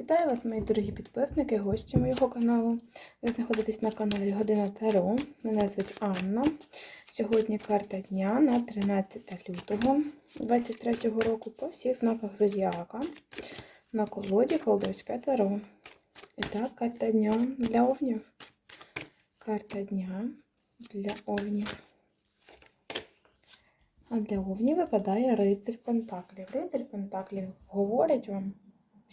Вітаю вас, мої дорогі підписники, гості моєго каналу. Ви знаходитесь на каналі Година Таро. Мене звуть Анна. Сьогодні карта дня на 13 лютого 2023 року по всіх знаках Зодіака на колоді Колдовське Таро. І так, карта дня для овнів. Карта дня для овнів. А для овнів випадає рицарь Пентаклів. Рицарь Пентаклів говорить вам,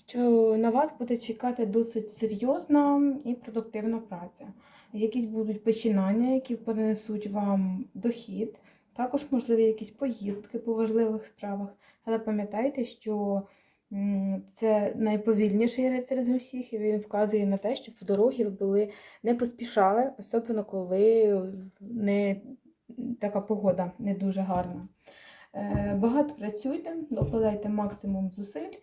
що на вас буде чекати досить серйозна і продуктивна праця. Якісь будуть починання, які принесуть вам дохід, також можливі якісь поїздки по важливих справах. Але пам'ятайте, що це найповільніший рицар з усіх, і він вказує на те, щоб в дорогі ви були не поспішали, особливо коли не така погода не дуже гарна. Е, Багато працюйте, докладайте максимум зусиль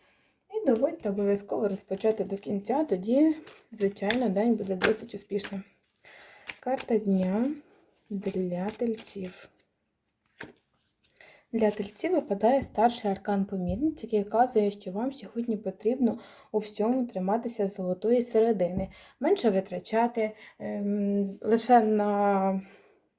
доводьте обов'язково розпочати до кінця, тоді, звичайно, день буде досить успішним. Карта дня для тельців. Для тельців випадає старший аркан помірниць, який вказує, що вам сьогодні потрібно у всьому триматися золотої середини, менше витрачати ем, лише на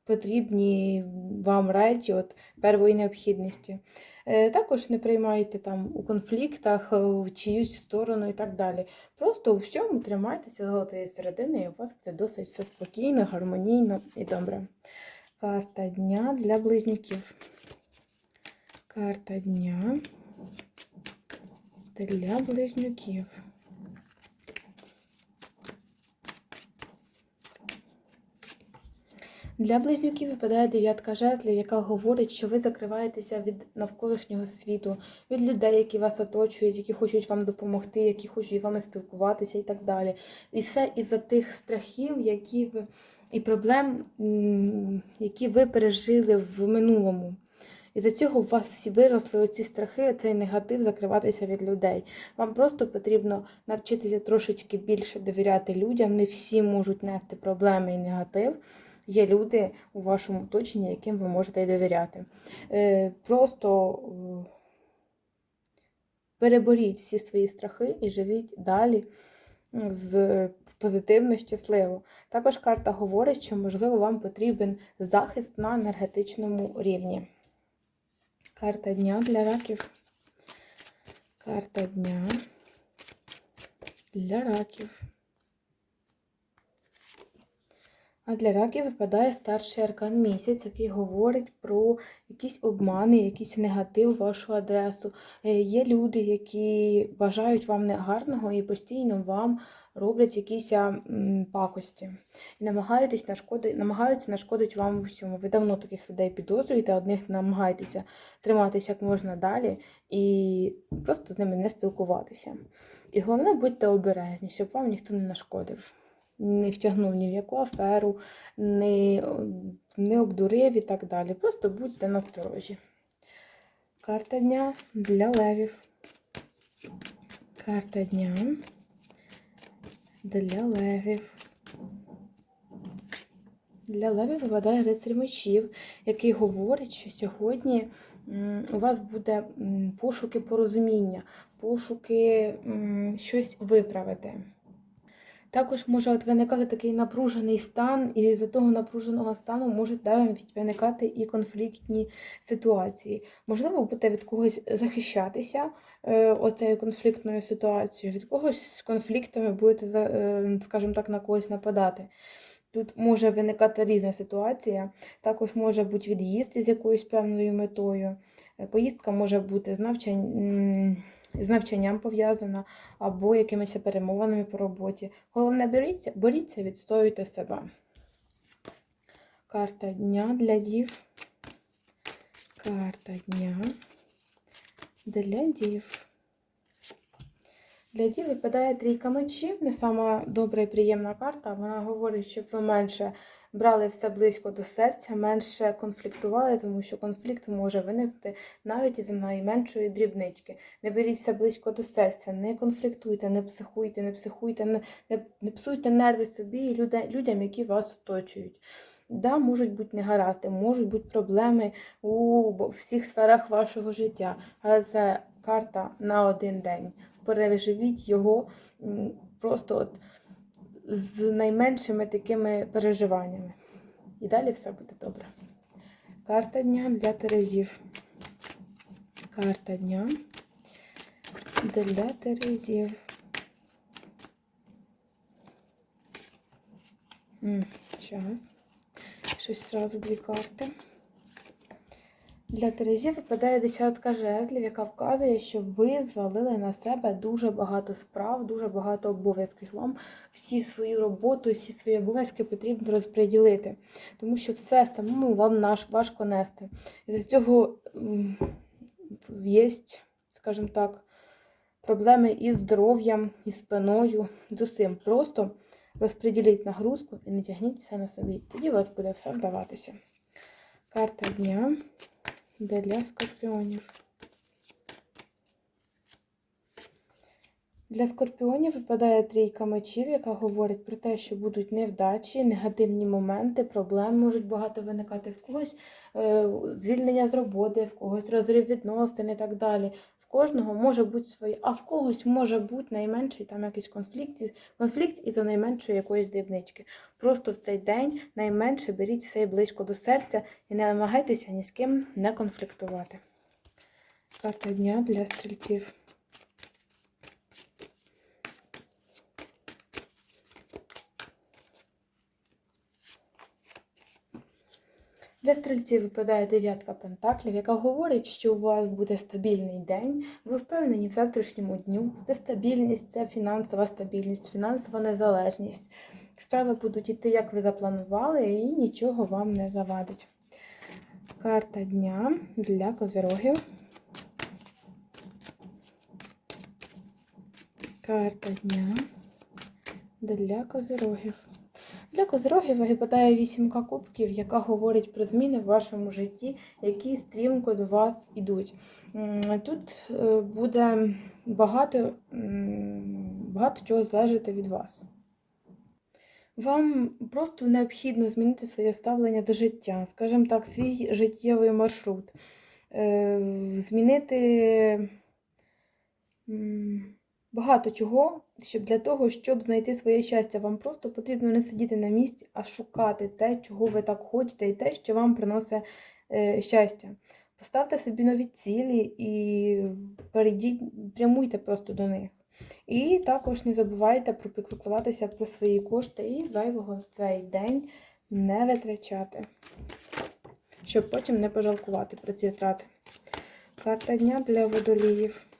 потрібні вам речі от, первої необхідності. Е, Також не приймайте там у конфліктах е, в чиюсь сторону і так далі. Просто у всьому тримайтеся золотої середини, і у вас буде досить все спокійно, гармонійно і добре. Карта дня для близнюків. Карта дня для близнюків. Для близнюків випадає дев'ятка жезлів, яка говорить, що ви закриваєтеся від навколишнього світу, від людей, які вас оточують, які хочуть вам допомогти, які хочуть вами спілкуватися і так далі. І все із-за тих страхів, які ви і проблем, які ви пережили в минулому. І за цього у вас всі виросли оці страхи, цей негатив закриватися від людей. Вам просто потрібно навчитися трошечки більше довіряти людям. Не всі можуть нести проблеми і негатив. Є люди у вашому оточенні, яким ви можете довіряти. Е, Просто е, переборіть всі свої страхи і живіть далі з позитивно, щасливо. Також карта говорить, що, можливо, вам потрібен захист на енергетичному рівні. Карта дня для раків. Карта дня для раків. А для раків випадає старший аркан місяць, який говорить про якісь обмани, якийсь негатив в вашу адресу. Е, Є люди, які бажають вам негарного і постійно вам роблять якісь пакості. І намагаються нашкодити, намагаються нашкодити вам в усьому. Ви давно таких людей підозрюєте, одних намагаєтеся триматися як можна далі і просто з ними не спілкуватися. І головне, будьте обережні, щоб вам ніхто не нашкодив не втягнув ні в яку аферу, не, не обдурив і так далі. Просто будьте насторожі. Карта дня для левів. Карта дня для левів. Для левів випадає рицарь мечів, який говорить, що сьогодні у вас буде пошуки порозуміння, пошуки щось виправити. Також може от виникати такий напружений стан, і з того напруженого стану можуть навіть виникати і конфліктні ситуації. Можливо, будете від когось захищатися е, оцею конфліктною ситуацією, від когось з конфліктами будете, за- е, скажімо так, на когось нападати. Тут може виникати різна ситуація, також може бути від'їзд із якоюсь певною метою. Е, Поїздка може бути з, навчань... з навчанням пов'язана або якимись перемовинами по роботі. Головне, беріться, боріться, відстоюйте себе. Карта дня для дів. Карта дня для дів. Для дів випадає трійка мечів, не сама добра і приємна карта. Вона говорить, щоб ви менше брали все близько до серця, менше конфліктували, тому що конфлікт може виникнути навіть із найменшої дрібнички. Не беріть все близько до серця, не конфліктуйте, не психуйте, не психуйте, не, не, не псуйте нерви собі і людям, які вас оточують. Да, можуть бути негаразди, можуть бути проблеми у всіх сферах вашого життя, але це карта на один день. переживіть його просто от з найменшими такими переживаннями. І далі все буде добре. Карта дня для Терезів. Карта дня для Терезів. Зараз. Щось зразу дві карти. Для Терезів випадає десятка жезлів, яка вказує, що ви звалили на себе дуже багато справ, дуже багато обов'язків. Вам всі свою роботу, всі свої обов'язки потрібно розподілити, тому що все самому вам наш важко нести. І за цього є, скажімо так, проблеми із здоров'ям, із спиною, з усім. Просто розподіліть нагрузку і не тягніть все на собі. Тоді у вас буде все вдаватися. Карта дня для скорпіонів. Для скорпіонів випадає трійка мечів, яка говорить про те, що будуть невдачі, негативні моменти, проблем можуть багато виникати в когось, е, звільнення з роботи, в когось розрив відносин і так далі. Кожного може бути своє, а в когось може бути найменший там якийсь конфлікт, конфлікт із-за найменшої якоїсь дрібнички. Просто в цей день найменше беріть все близько до серця і не намагайтеся ні з ким не конфліктувати. Карта дня для стрільців. Для стрільців випадає дев'ятка пентаклів, яка говорить, що у вас буде стабільний день. Ви впевнені в завтрашньому дню. Це стабільність, це фінансова стабільність, фінансова незалежність. Справи будуть іти, як ви запланували, і нічого вам не завадить. Карта дня для козирогів. Карта дня для козирогів. Для козирогів випадає вісімка кубків, яка говорить про зміни в вашому житті, які стрімко до вас ідуть. М, Тут е, буде багато, багато чого залежати від вас. Вам просто необхідно змінити своє ставлення до життя, скажімо так, свій життєвий маршрут. Е, Змінити багато чого, щоб для того, щоб знайти своє щастя, вам просто потрібно не сидіти на місці, а шукати те, чого ви так хочете, і те, що вам приносить е, щастя. Поставте собі нові цілі і перейдіть, прямуйте просто до них. І також не забувайте про піклуватися про свої кошти і зайвого в цей день не витрачати, щоб потім не пожалкувати про ці втрати. Карта дня для водоліїв.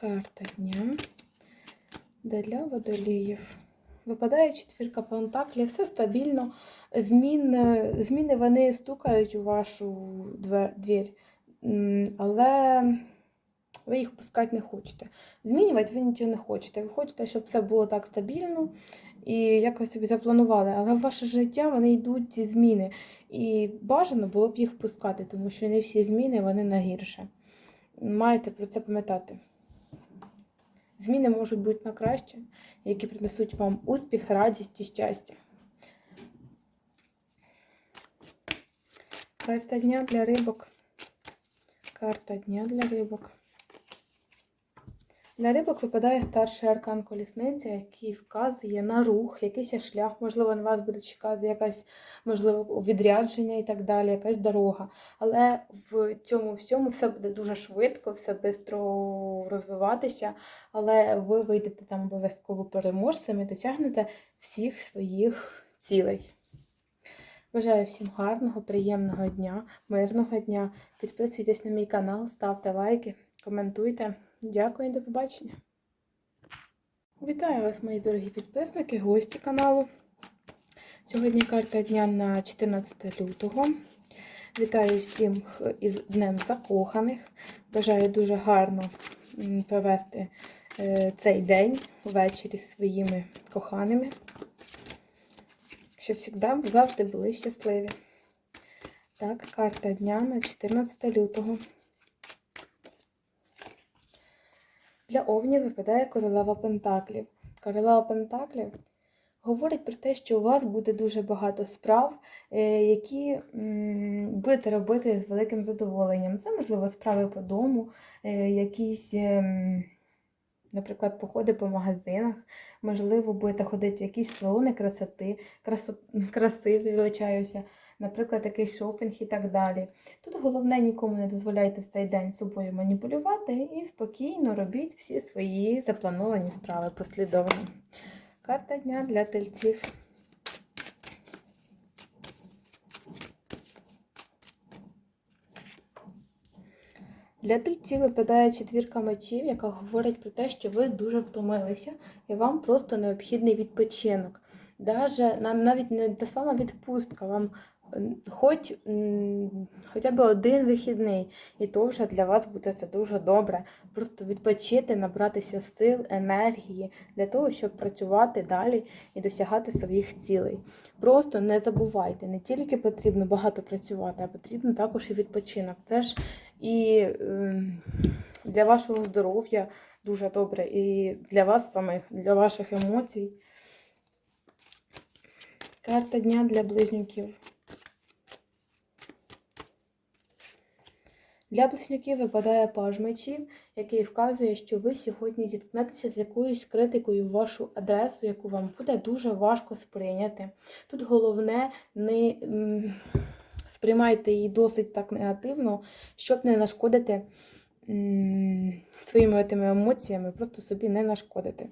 Карта дня для водоліїв. Випадає четвірка пентаклів, все стабільно. Змін, зміни вони стукають у вашу двір, але ви їх пускати не хочете. Змінювати ви нічого не хочете. Ви хочете, щоб все було так стабільно і як ви собі запланували. Але в ваше життя вони йдуть ці зміни. І бажано було б їх впускати, тому що не всі зміни вони на гірше. Маєте про це пам'ятати. Зміни можуть бути на краще, які принесуть вам успіх, радість і щастя. Карта дня для рибок. Карта дня для рибок. Для рибок випадає старший аркан колісниця, який вказує на рух, якийсь шлях, можливо, на вас буде чекати якась, можливо, відрядження і так далі, якась дорога. Але в цьому всьому все буде дуже швидко, все швидко розвиватися, але ви вийдете там обов'язково переможцем і досягнете всіх своїх цілей. Бажаю всім гарного, приємного дня, мирного дня. Підписуйтесь на мій канал, ставте лайки, коментуйте. Дякую до побачення. Вітаю вас, мої дорогі підписники, гості каналу. Сьогодні карта дня на 14 лютого. Вітаю всім із Днем Закоханих. Бажаю дуже гарно провести е, цей день ввечері зі своїми коханими. Щоб завжди, завжди були щасливі. Так, карта дня на 14 лютого. Для овнів випадає королева Пентаклів. Королева Пентаклів Говорить про те, що у вас буде дуже багато справ, е, які будете робити з великим задоволенням. Це, можливо, справи по дому, е, якісь, ем, наприклад, походи по магазинах, можливо, будете ходити в якісь салони красоти, красо, краси, вибачаюся, наприклад, якийсь шопінг і так далі. Тут головне нікому не дозволяйте цей день собою маніпулювати і спокійно робіть всі свої заплановані справи послідовно. Карта дня для тельців. Для тельців випадає четвірка мечів, яка говорить про те, що ви дуже втомилися і вам просто необхідний відпочинок. Даже нам навіть не та сама відпустка, вам хоч хоча б один вихідний, і то вже для вас буде це дуже добре. Просто відпочити, набратися сил, енергії для того, щоб працювати далі і досягати своїх цілей. Просто не забувайте, не тільки потрібно багато працювати, а потрібно також і відпочинок. Це ж і е, для вашого здоров'я дуже добре, і для вас самих, для ваших емоцій. Карта дня для близнюків. Для близнюків випадає паж мечів, який вказує, що ви сьогодні зіткнетеся з якоюсь критикою в вашу адресу, яку вам буде дуже важко сприйняти. Тут головне не сприймайте її досить так негативно, щоб не нашкодити своїми тими емоціями, просто собі не нашкодити.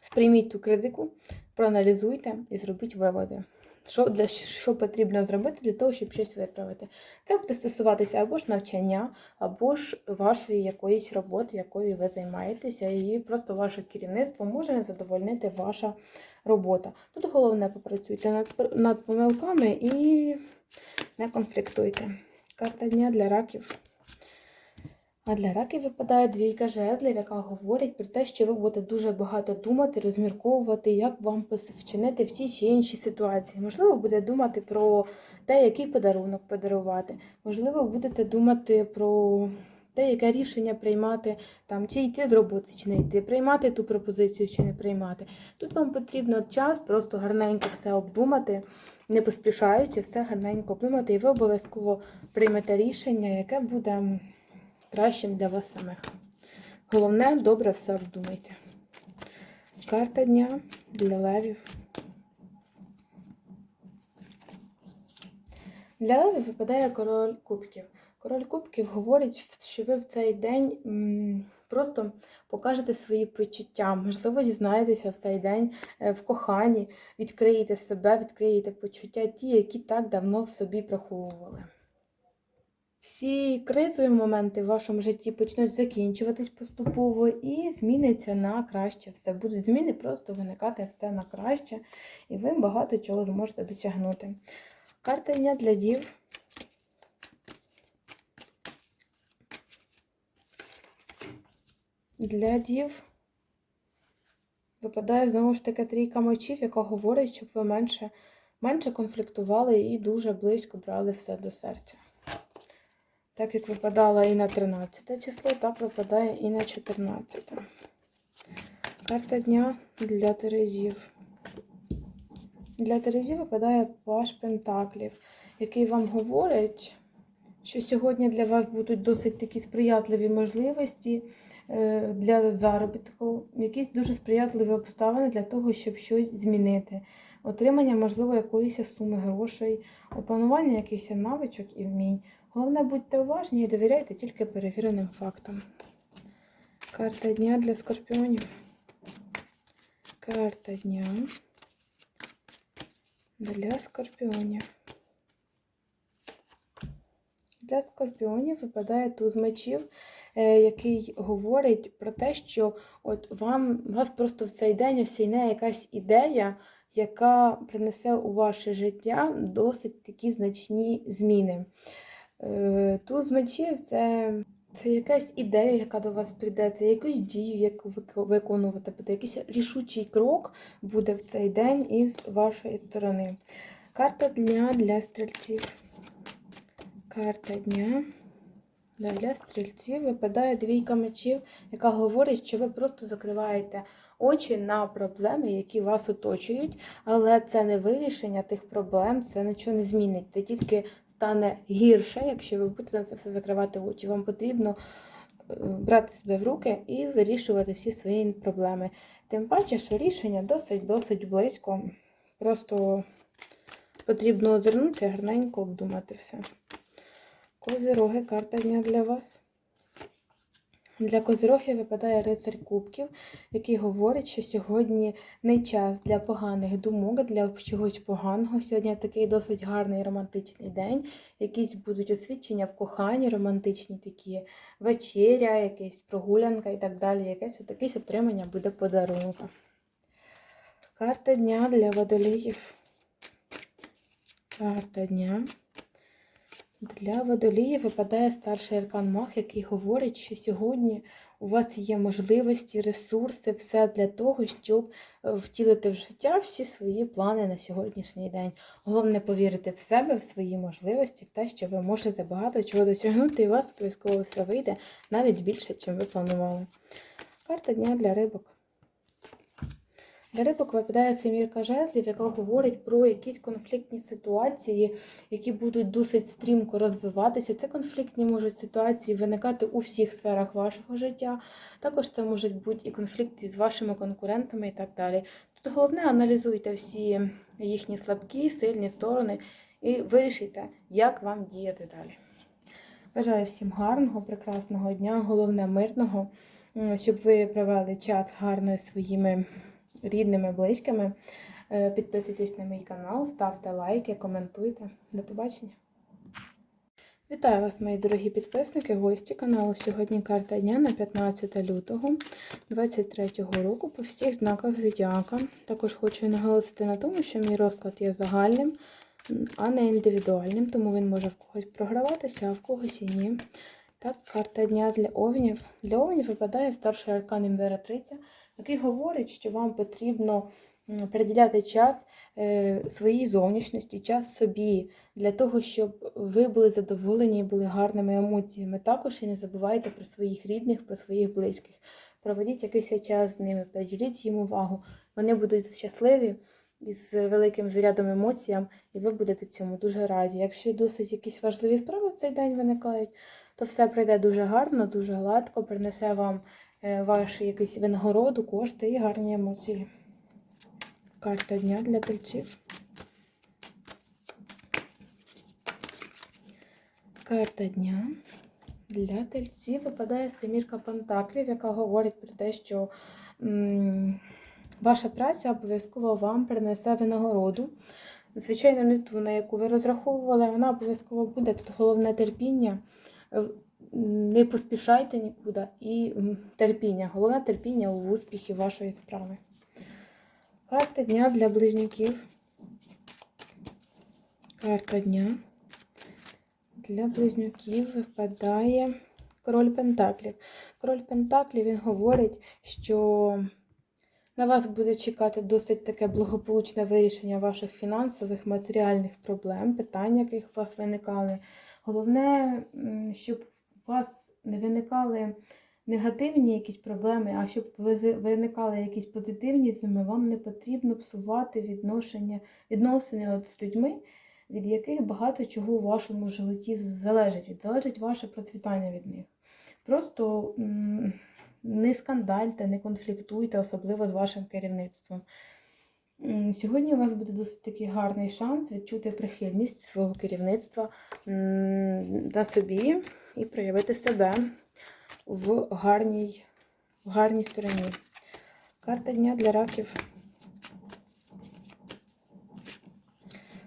Сприйміть ту критику, проаналізуйте і зробіть виводи. Що, для, що потрібно зробити для того, щоб щось виправити. Це буде стосуватися або ж навчання, або ж вашої якоїсь роботи, якою ви займаєтеся, і просто ваше керівництво може не задовольнити ваша робота. Тут головне попрацюйте над, над помилками і не конфліктуйте. Карта дня для раків. А для раків випадає двійка жезлів, яка говорить про те, що ви будете дуже багато думати, розмірковувати, як вам вчинити в тій чи іншій ситуації. Можливо, буде думати про те, який подарунок подарувати. Можливо, будете думати про те, яке рішення приймати, там, чи йти з роботи, чи не йти, приймати ту пропозицію, чи не приймати. Тут вам потрібно час просто гарненько все обдумати, не поспішаючи, все гарненько обдумати, і ви обов'язково приймете рішення, яке буде кращим для вас самих. Головне, добре все обдумайте. Карта дня для левів. Для левів випадає король кубків. Король кубків говорить, що ви в цей день просто покажете свої почуття. Можливо, зізнаєтеся в цей день е, в коханні, відкриєте себе, відкриєте почуття ті, які так давно в собі приховували. Всі кризові моменти в вашому житті почнуть закінчуватись поступово і зміниться на краще все. Будуть зміни просто виникати все на краще, і ви багато чого зможете досягнути. Карта дня для дів. Для дів випадає знову ж таки трійка мечів, яка говорить, щоб ви менше, менше конфліктували і дуже близько брали все до серця. Так як випадала і на 13 число, так випадає і на 14. Карта дня для Терезів. Для Терезів випадає паш Пентаклів, який вам говорить, що сьогодні для вас будуть досить такі сприятливі можливості е, для заробітку, якісь дуже сприятливі обставини для того, щоб щось змінити. Отримання, можливо, якоїсь суми грошей, опанування якихось навичок і вмінь. Головне, будьте уважні і довіряйте тільки перевіреним фактам. Карта дня для скорпіонів. Карта дня для скорпіонів. Для скорпіонів випадає туз мечів, е, який говорить про те, що от вам вас просто в цей день осяйне якась ідея, яка принесе у ваше життя досить такі значні зміни. Е, Туз мечів це, це якась ідея, яка до вас прийде, це якусь дію, яку ви виконувати буде, якийсь рішучий крок буде в цей день із вашої сторони. Карта дня для стрільців. Карта дня Для стрільців випадає двійка мечів, яка говорить, що ви просто закриваєте очі на проблеми, які вас оточують, але це не вирішення тих проблем, це нічого не змінить. Це тільки стане гірше, якщо ви будете на це все закривати очі. Вам потрібно е, брати себе в руки і вирішувати всі свої проблеми. Тим паче, що рішення досить-досить близько. Просто потрібно озирнутися гарненько обдумати все. Козироги, карта дня для вас. Для козирогів випадає рицарь кубків, який говорить, що сьогодні не час для поганих думок, для чогось поганого. Сьогодні такий досить гарний романтичний день. Якісь будуть освідчення в коханні, романтичні такі вечеря, якась прогулянка і так далі. Якесь якесь отримання буде подарунка. Карта дня для водоліїв. Карта дня. Для водолії випадає старший аркан Мах, який говорить, що сьогодні у вас є можливості, ресурси, все для того, щоб е, втілити в життя всі свої плани на сьогоднішній день. Головне повірити в себе, в свої можливості, в те, що ви можете багато чого досягнути, і у вас обов'язково все вийде навіть більше, ніж ви планували. Карта дня для рибок. Для рибок випадає семірка жезлів, яка говорить про якісь конфліктні ситуації, які будуть досить стрімко розвиватися. Це конфліктні можуть ситуації виникати у всіх сферах вашого життя. Також це можуть бути і конфлікти з вашими конкурентами і так далі. Тут головне аналізуйте всі їхні слабкі, сильні сторони і вирішуйте, як вам діяти далі. Бажаю всім гарного, прекрасного дня, головне мирного, щоб ви провели час гарно зі своїми рідними, близькими. Е, Підписуйтесь на мій канал, ставте лайки, коментуйте. До побачення. Вітаю вас, мої дорогі підписники, гості каналу. Сьогодні карта дня на 15 лютого 2023 року по всіх знаках зодіака. Також хочу наголосити на тому, що мій розклад є загальним, а не індивідуальним, тому він може в когось програватися, а в когось і ні. Так, карта дня для овнів. Для овнів випадає старший аркан імператриця, який говорить, що вам потрібно приділяти час е, своїй зовнішності, час собі, для того, щоб ви були задоволені і були гарними емоціями. Також і не забувайте про своїх рідних, про своїх близьких. Проведіть якийсь час з ними, приділіть їм увагу. Вони будуть щасливі із великим зарядом емоціям, і ви будете цьому дуже раді. Якщо досить якісь важливі справи в цей день виникають, то все пройде дуже гарно, дуже гладко, принесе вам е, ваш якийсь винагороду, кошти і гарні емоції. Карта дня для тельців. Карта дня для тельців випадає семірка пентаклів, яка говорить про те, що ваша праця обов'язково вам принесе винагороду. Звичайно, не ту, на яку ви розраховували, вона обов'язково буде. Тут головне терпіння. Не поспішайте нікуди і терпіння. Головне терпіння у успіхі вашої справи. Карта дня для близнюків. Карта дня для близнюків випадає король Пентаклів. Король Пентаклів він говорить, що на вас буде чекати досить таке благополучне вирішення ваших фінансових, матеріальних проблем, питань, яких у вас виникали. Головне, щоб у вас не виникали негативні якісь проблеми, а щоб виникали якісь позитивні з ними, вам не потрібно псувати відношення, відносини от з людьми, від яких багато чого у вашому житті залежить. Від- Залежить ваше процвітання від них. Просто не скандальте, не конфліктуйте, особливо з вашим керівництвом. Сьогодні у вас буде досить такий гарний шанс відчути прихильність свого керівництва на собі і проявити себе в гарній, в гарній стороні. Карта дня для раків.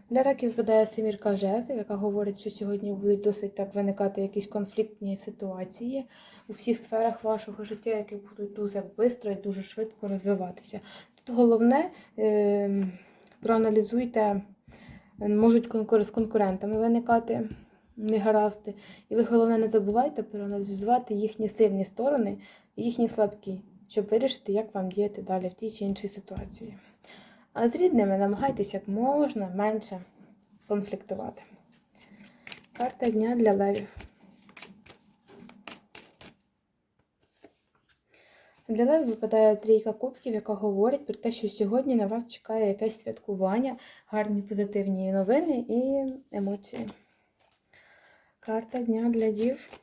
Для раків випадає семірка жезлів, яка говорить, що сьогодні будуть досить так виникати якісь конфліктні ситуації у всіх сферах вашого життя, які будуть дуже швидко і дуже швидко розвиватися. Головне е, проаналізуйте, е, можуть з конкурентами виникати негаразди. І ви головне не забувайте проаналізувати їхні сильні сторони і їхні слабкі, щоб вирішити, як вам діяти далі в тій чи іншій ситуації. А з рідними намагайтеся як можна менше конфліктувати. Карта дня для левів. Для Леви випадає трійка кубків, яка говорить про те, що сьогодні на вас чекає якесь святкування, гарні позитивні новини і емоції. Карта дня для дів.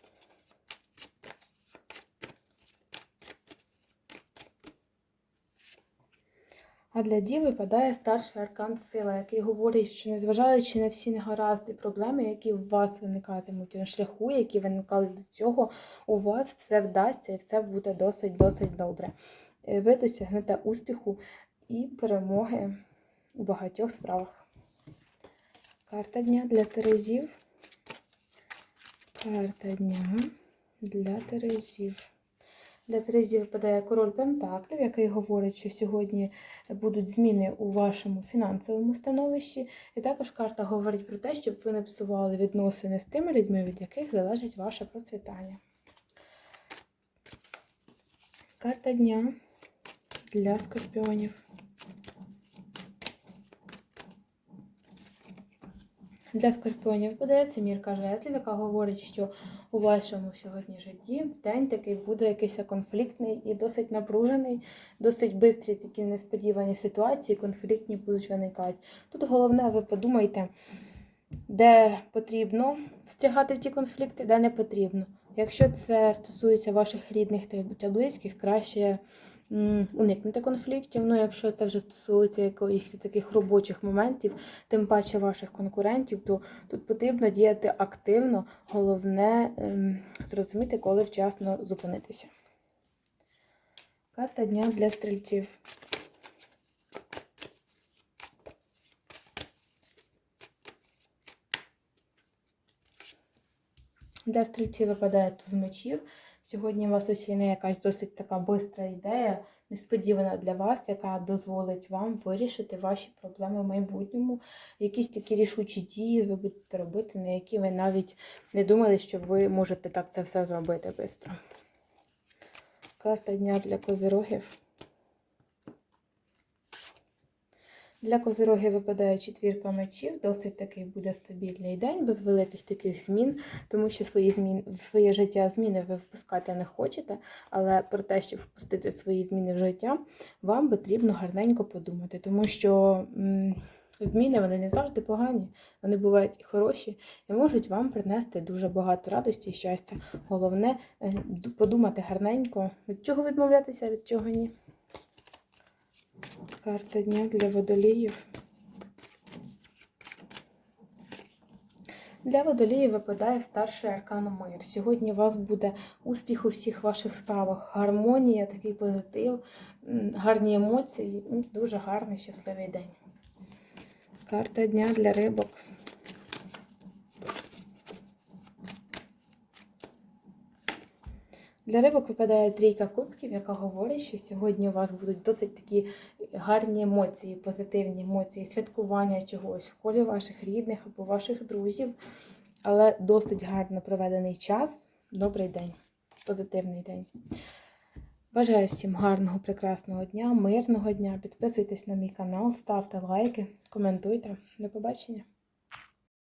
А для дів випадає старший аркан сила, який говорить, що незважаючи на всі негаразди проблеми, які у вас виникатимуть на шляху, які виникали до цього, у вас все вдасться і все буде досить-досить добре. Е, Ви досягнете успіху і перемоги у багатьох справах. Карта дня для Терезів. Карта дня для Терезів. Для Терезі випадає король Пентаклів, який говорить, що сьогодні будуть зміни у вашому фінансовому становищі. І також карта говорить про те, щоб ви не псували відносини з тими людьми, від яких залежить ваше процвітання. Карта дня для скорпіонів. Для скорпіонів буде семірка жезлів, яка говорить, що у вашому сьогодні житті день такий буде якийсь конфліктний і досить напружений, досить бистрі такі несподівані ситуації, конфліктні будуть виникати. Тут головне, ви подумайте, де потрібно встягати в ті конфлікти, де не потрібно. Якщо це стосується ваших рідних та близьких, краще м, уникнути конфліктів. Ну, якщо це вже стосується якихось таких робочих моментів, тим паче ваших конкурентів, то тут потрібно діяти активно. Головне ем, зрозуміти, коли вчасно зупинитися. Карта дня для стрільців. Для стрільців випадає туз мечів. Сьогодні у вас осіне якась досить така бистра ідея, несподівана для вас, яка дозволить вам вирішити ваші проблеми в майбутньому. Якісь такі рішучі дії ви будете робити, на які ви навіть не думали, що ви можете так це все зробити швидко. Карта дня для козирогів. Для козирогів випадає четвірка мечів, досить такий буде стабільний день, без великих таких змін, тому що свої змін, в своє життя зміни ви впускати не хочете, але про те, щоб впустити свої зміни в життя, вам потрібно гарненько подумати, тому що м, зміни вони не завжди погані, вони бувають і хороші і можуть вам принести дуже багато радості і щастя. Головне е, подумати гарненько, від чого відмовлятися, від чого ні. Карта дня для водоліїв. Для водоліїв випадає старший аркан мир. Сьогодні у вас буде успіх у всіх ваших справах, гармонія, такий позитив, гарні емоції. Дуже гарний, щасливий день. Карта дня для рибок. Для рибок випадає трійка кубків, яка говорить, що сьогодні у вас будуть досить такі гарні емоції, позитивні емоції, святкування чогось в колі ваших рідних або ваших друзів. Але досить гарно проведений час. Добрий день, позитивний день. Бажаю всім гарного, прекрасного дня, мирного дня. Підписуйтесь на мій канал, ставте лайки, коментуйте. До побачення!